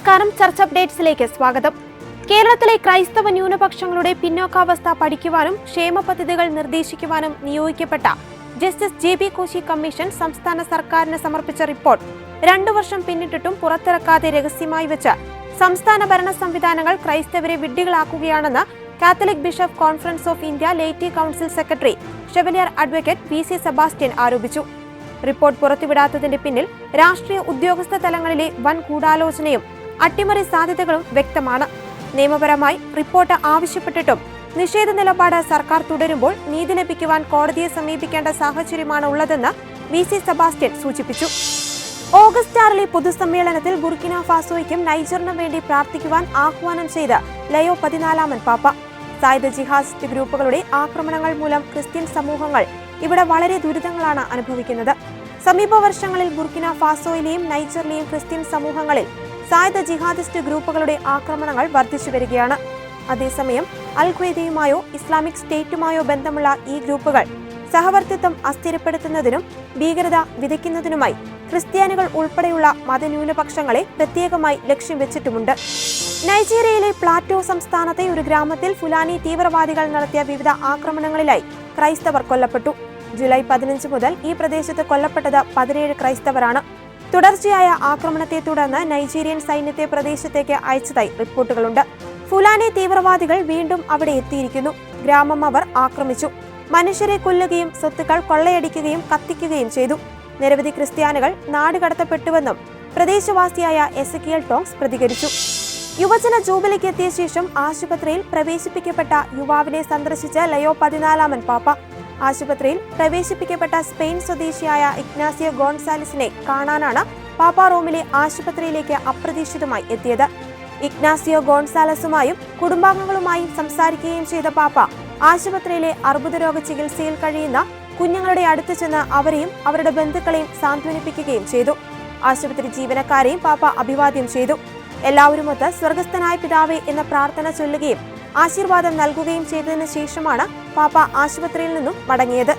നമസ്കാരം. ചർച്ച അപ്ഡേറ്റ്സിലേക്ക് സ്വാഗതം. കേരളത്തിലെ ക്രൈസ്തവ ന്യൂനപക്ഷങ്ങളുടെ പിന്നോക്കാവസ്ഥ പഠിക്കുവാനും ക്ഷേമ പദ്ധതികൾ നിർദ്ദേശിക്കുവാനും നിയോഗിക്കപ്പെട്ട justice J B Koshy commission സംസ്ഥാന സർക്കാരിന് സമർപ്പിച്ച റിപ്പോർട്ട്. രണ്ടു വർഷം പിന്നിട്ടിട്ടും പുറത്തിറക്കാതെ രഹസ്യമായി വെച്ച് സംസ്ഥാന ഭരണ സംവിധാനങ്ങൾ ക്രൈസ്തവരെ വിഡ്ഢികളാക്കുകയാണെന്ന് Catholic bishop conference of India laity council secretary chevalier advocate V C Sebastian ആരോപിച്ചു. റിപ്പോർട്ട് പുറത്തുവിടാത്തതിന്റെ പിന്നിൽ രാഷ്ട്രീയ ഉദ്യോഗസ്ഥ തലങ്ങളിലെ വൻ ഗൂഢാലോചനയും അട്ടിമറി സാധ്യതകളും വ്യക്തമാണ്. നിയമപരമായി റിപ്പോർട്ട് ആവശ്യപ്പെട്ടിട്ടും നിഷേധ നിലപാട് സർക്കാർ തുടരുമ്പോൾ നീതി ലഭിക്കുവാൻ കോടതിയെ സമീപിക്കേണ്ട സാഹചര്യമാണ് ഉള്ളതെന്ന് വി സി സെബാസ്റ്റ്യൻ സൂചിപ്പിച്ചു. ഓഗസ്റ്റ് ആറിലെ പൊതുസമ്മേളനത്തിൽ ബുർക്കിന ഫാസോയ്ക്കും നൈജറിനും വേണ്ടി പ്രാർത്ഥിക്കുവാൻ ആഹ്വാനം ചെയ്ത് ലയോ പതിനാലാമൻ പാപ്പ. സായുധ ജിഹാദിസ്റ്റ് ഗ്രൂപ്പുകളുടെ ആക്രമണങ്ങൾ മൂലം ക്രിസ്ത്യൻ സമൂഹങ്ങൾ ഇവിടെ വളരെ ദുരിതങ്ങളാണ് അനുഭവിക്കുന്നത്. സമീപ വർഷങ്ങളിൽ ബുർക്കിന ഫാസോയിലെയും നൈജറിലെയും ക്രിസ്ത്യൻ സമൂഹങ്ങളിൽ സായുധ ജിഹാദിസ്റ്റ് ഗ്രൂപ്പുകളുടെ ആക്രമണങ്ങൾ വർദ്ധിച്ചു വരികയാണ്. അതേസമയം അൽ ഇസ്ലാമിക് സ്റ്റേറ്റുമായോ ബന്ധമുള്ള ഈ ഗ്രൂപ്പുകൾ സഹവർത്തിത്വം അസ്ഥിരപ്പെടുത്തുന്നതിനും ഭീകരത വിതയ്ക്കുന്നതിനുമായി ക്രിസ്ത്യാനികൾ ഉൾപ്പെടെയുള്ള മതന്യൂനപക്ഷങ്ങളെ പ്രത്യേകമായി ലക്ഷ്യം വെച്ചിട്ടുമുണ്ട്. നൈജീരിയയിലെ പ്ലാറ്റോ സംസ്ഥാനത്തെ ഒരു ഗ്രാമത്തിൽ ഫുലാനി തീവ്രവാദികൾ നടത്തിയ വിവിധ ആക്രമണങ്ങളിലായി ക്രൈസ്തവർ കൊല്ലപ്പെട്ടു. ജൂലൈ പതിനഞ്ച് മുതൽ ഈ പ്രദേശത്ത് കൊല്ലപ്പെട്ടത് പതിനേഴ് ക്രൈസ്തവരാണ്. തുടർച്ചയായ ആക്രമണത്തെ തുടർന്ന് നൈജീരിയൻ സൈന്യത്തെ പ്രദേശത്തേക്ക് അയച്ചതായി റിപ്പോർട്ടുകളുണ്ട്. ഫുലാനെ തീവ്രവാദികൾ വീണ്ടും അവിടെ എത്തിയിരിക്കുന്നു. ഗ്രാമം അവർ ആക്രമിച്ചു. മനുഷ്യരെ കൊല്ലുകയും സ്വത്തുക്കൾ കൊള്ളയടിക്കുകയും കത്തിക്കുകയും ചെയ്തു. നിരവധി ക്രിസ്ത്യാനികൾ നാടുകടത്തപ്പെട്ടുവെന്നും പ്രദേശവാസിയായ എസക്കിയൽ ടോങ്സ് പ്രതികരിച്ചു. യുവജന ജൂബിലിക്ക് എത്തിയ ശേഷം ആശുപത്രിയിൽ പ്രവേശിപ്പിക്കപ്പെട്ട യുവാവിനെ സന്ദർശിച്ച ലയോ പതിനാലാമൻ പാപ്പ. ആശുപത്രിയിൽ പ്രവേശിപ്പിക്കപ്പെട്ട സ്പെയിൻ സ്വദേശിയായ ഇഗ്നാസിയോ ഗോൺസാലിസിനെ കാണാനാണ് പാപ്പ റോമിലെ ആശുപത്രിയിലേക്ക് അപ്രതീക്ഷിതമായി എത്തിയത്. ഇഗ്നാസിയോ ഗോൺസാലസുമായും കുടുംബാംഗങ്ങളുമായും സംസാരിക്കുകയും ചെയ്ത പാപ്പ ആശുപത്രിയിലെ അർബുദരോഗ ചികിത്സയിൽ കഴിയുന്ന കുഞ്ഞുങ്ങളുടെ അടുത്ത് ചെന്ന് അവരെയും അവരുടെ ബന്ധുക്കളെയും സാന്ത്വനിപ്പിക്കുകയും ചെയ്തു. ആശുപത്രി ജീവനക്കാരെയും പാപ്പ അഭിവാദ്യം ചെയ്തു. എല്ലാവരുമൊത്ത് സ്വർഗസ്ഥനായ പിതാവേ എന്ന പ്രാർത്ഥന ചൊല്ലുകയും ആശീർവാദം നൽകുകയും ചെയ്തതിനു ശേഷമാണ് പാപ്പ ആശുപത്രിയിൽ നിന്നും മടങ്ങിയത്.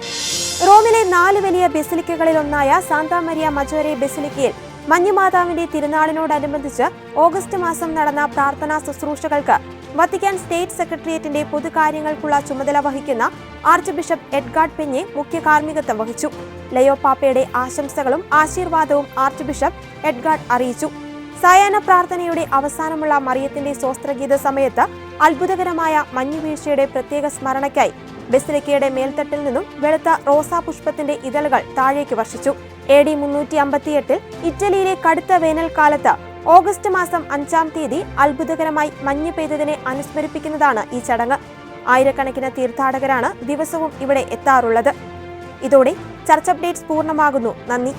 റോമിലെ നാല് വലിയ ബെസിലിക്കകളിലൊന്നായ സാന്താ മരിയ മജോരെ ബെസിലിക്കയിൽ മഞ്ഞുമാതാവിന്റെ തിരുനാളിനോടനുബന്ധിച്ച് ഓഗസ്റ്റ് മാസം നടന്ന പ്രാർത്ഥനാ ശുശ്രൂഷകൾക്ക് വത്തിക്കാൻ സ്റ്റേറ്റ് സെക്രട്ടേറിയറ്റിന്റെ പൊതുകാര്യങ്ങൾക്കുള്ള ചുമതല വഹിക്കുന്ന ആർച്ച് ബിഷപ്പ് എഡ്ഗാർഡ് പെഞ്ഞെ മുഖ്യ കാർമ്മികത്വം വഹിച്ചു. ലയോ പാപ്പയുടെ ആശംസകളും ആശീർവാദവും ആർച്ച് ബിഷപ്പ് എഡ്ഗാർഡ് അറിയിച്ചു. സായാഹ്ന പ്രാർത്ഥനയുടെ അവസാനമുള്ള മറിയത്തിന്റെ സ്വസ്ത്രഗീത സമയത്ത് അത്ഭുതകരമായ മഞ്ഞുവീഴ്ചയുടെ പ്രത്യേക സ്മരണയ്ക്കായി ബെസിലിക്കയുടെ മേൽത്തട്ടിൽ നിന്നും വെളുത്ത റോസാ പുഷ്പത്തിന്റെ ഇതളുകൾ താഴേക്ക് വർഷിച്ചു. എ ഡി മുന്നൂറ്റി അമ്പത്തിയെട്ടിൽ ഇറ്റലിയിലെ കടുത്ത വേനൽക്കാലത്ത് ഓഗസ്റ്റ് മാസം അഞ്ചാം തീയതി അത്ഭുതകരമായി മഞ്ഞ് പെയ്തതിനെ അനുസ്മരിപ്പിക്കുന്നതാണ് ഈ ചടങ്ങ്. ആയിരക്കണക്കിന് തീർത്ഥാടകരാണ് ദിവസവും ഇവിടെ എത്താറുള്ളത്. ഇതോടെ ചർച്ച അപ്ഡേറ്റ്സ് പൂർണമാകുന്നു. നന്ദി.